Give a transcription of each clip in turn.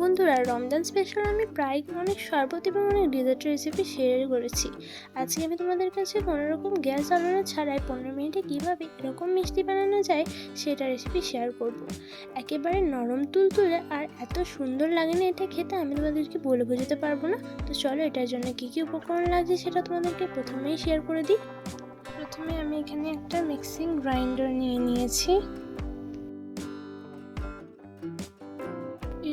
বন্ধুরা, রমজান স্পেশাল আমি প্রায় অনেক শরবত এবং অনেক ডেজার্ট রেসিপি শেয়ার করেছি। আজকে আমি তোমাদের কাছে কোনো রকম গ্যাস জ্বালানো ছাড়াই পনেরো মিনিটে কীভাবে এরকম মিষ্টি বানানো যায় সেটা রেসিপি শেয়ার করব। একেবারে নরম তুলতুলে আর এত সুন্দর লাগে না এটা খেতে, আমি তোমাদেরকে বলে বোঝাতে পারব না। তো চলো, এটার জন্য কী কী উপকরণ লাগছে সেটা তোমাদেরকে প্রথমেই শেয়ার করে দিই। প্রথমে আমি এখানে একটা মিক্সিং গ্রাইন্ডার নিয়ে নিয়েছি।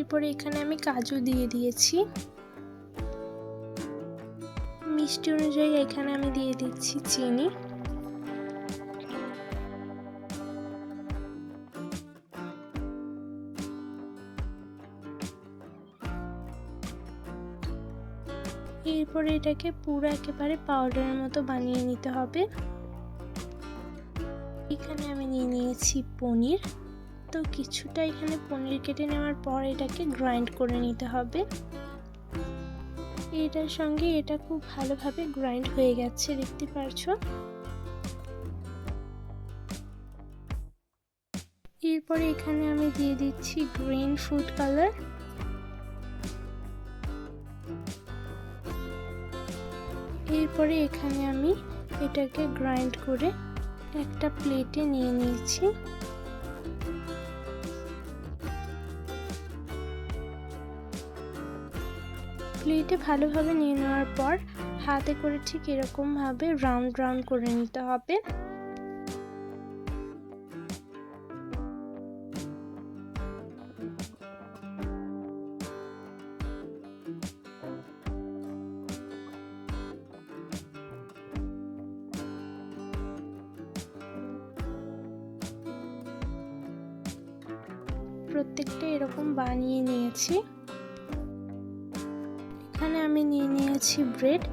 এরপরে এখানে আমি কাজু দিয়ে দিয়েছি। মিষ্টি অনুযায়ী এখানে আমি দিয়ে দিচ্ছি চিনি। এরপরে এটাকে পুরো একেবারে পাউডারের মতো বানিয়ে নিতে হবে। এখানে আমি নিয়ে নিয়েছি পনির। তো কিছুটা এখানে পনির কেটে নেওয়ার পর এটাকে গ্রাইন্ড করে নিতে হবে। এটার সঙ্গে এটা খুব ভালোভাবে গ্রাইন্ড হয়ে গেছে, দেখতে পারছ? এরপরে এখানে আমি দিয়ে দিচ্ছি গ্রিন ফুড কালার এরপরে এখানে আমি এটাকে গ্রাইন্ড করে একটা প্লেটে নিয়ে নিয়েছি। প্লেটে ভালোভাবে নিয়ে নেওয়ার পর হাতে করে ঠিক এরকমভাবে রাউন্ড রাউন্ড করে নিতে হবে। প্রত্যেকটা এরকম বানিয়ে নিয়েছি। আমি নিয়ে নিয়েছি ব্রেড।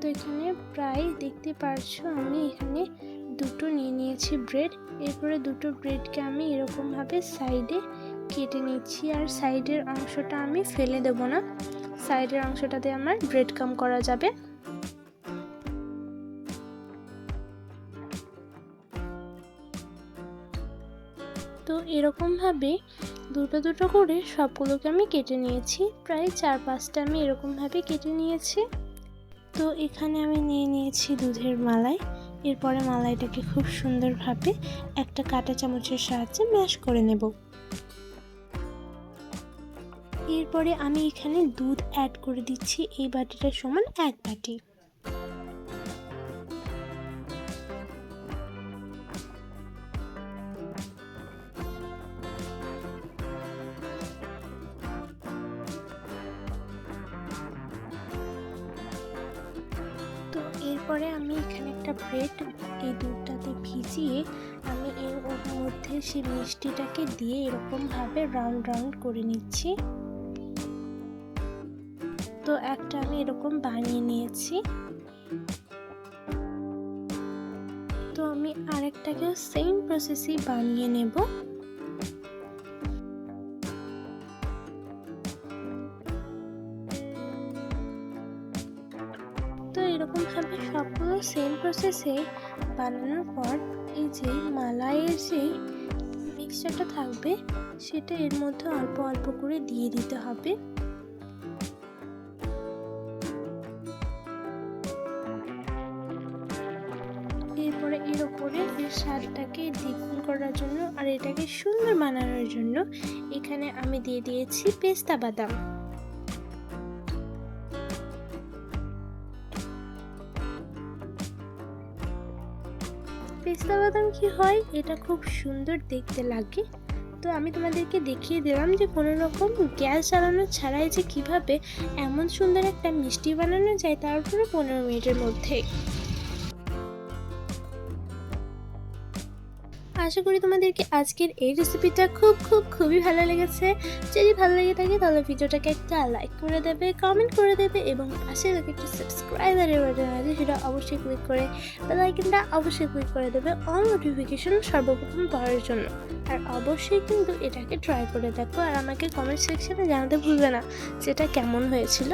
তো এখানে প্রায় দেখতে পারছ আমি এখানে দুটো নিয়ে নিয়েছি ব্রেড। এরপরে দুটো ব্রেডকে আমি এরকমভাবে সাইডে কেটে নিচ্ছি আর সাইডের অংশটা আমি ফেলে দেবো না। সাইডের অংশটাতে আমার ব্রেড কাম করা যাবে। তো এরকমভাবে দুটো দুটো করে সবগুলোকে আমি কেটে নিয়েছি। প্রায় চার পাঁচটা আমি এরকমভাবে কেটে নিয়েছি। তো এখানে আমি নিয়ে নিয়েছি দুধের মালাই। এরপরে মালাইটাকে খুব সুন্দরভাবে একটা কাঁটা চামচের সাহায্যে ম্যাশ করে নেব। এরপরে আমি এখানে দুধ অ্যাড করে দিচ্ছি, এই বাটিটার সমান এক বাটি। তো এরপরে আমি এখানে একটা ব্রেড, এই দুধটাতে ভিজিয়ে আমি এর মধ্যে সেই মিষ্টিটাকে দিয়ে এরকমভাবে রাউন্ড রাউন্ড করে নিচ্ছি। তো একটা আমি এরকম বানিয়ে নিয়েছি। তো আমি আরেকটাকে সেম প্রসেসেই বানিয়ে নেব। তো এরকমভাবে সবগুলো সেম প্রসেসে বানানোর পর এই যে মালাইয়ের যে মিক্সচারটা থাকবে, সেটা এর মধ্যে অল্প অল্প করে দিয়ে দিতে হবে। এরপরে এর ওপরে এর স্বাদটাকে দ্বিগুণ করার জন্য আর এটাকে সুন্দর বানানোর জন্য এখানে আমি দিয়ে দিয়েছি পেস্তা বাদাম। পেস্তা বাদাম কি হয়? এটা খুব সুন্দর দেখতে লাগে। তো আমি তোমাদেরকে দেখিয়ে দিলাম যে কোনো রকম গ্যাস জ্বালানো ছাড়াই যে কীভাবে এমন সুন্দর একটা মিষ্টি বানানো যায় তার তারপরে পনেরো মিনিটের মধ্যে। আশা করি তোমাদেরকে আজকের এই রেসিপিটা খুব খুব, খুবই ভালো লেগেছে। যদি ভালো লেগে থাকে, তাহলে ভিডিওটাকে একটা লাইক করে দেবে কমেন্ট করে দেবে এবং পাশে থেকে একটা সাবস্ক্রাইবারের বাটন আছে সেটা অবশ্যই ক্লিক করে বেলাইকনটা অবশ্যই ক্লিক করে দেবে অল নোটিফিকেশন সর্বপ্রথম পাওয়ার জন্য। আর অবশ্যই কিন্তু এটাকে ট্রাই করে দেখো আর আমাকে কমেন্ট সেকশনে জানাতে ভুলবে না, যেটা কেমন হয়েছিল।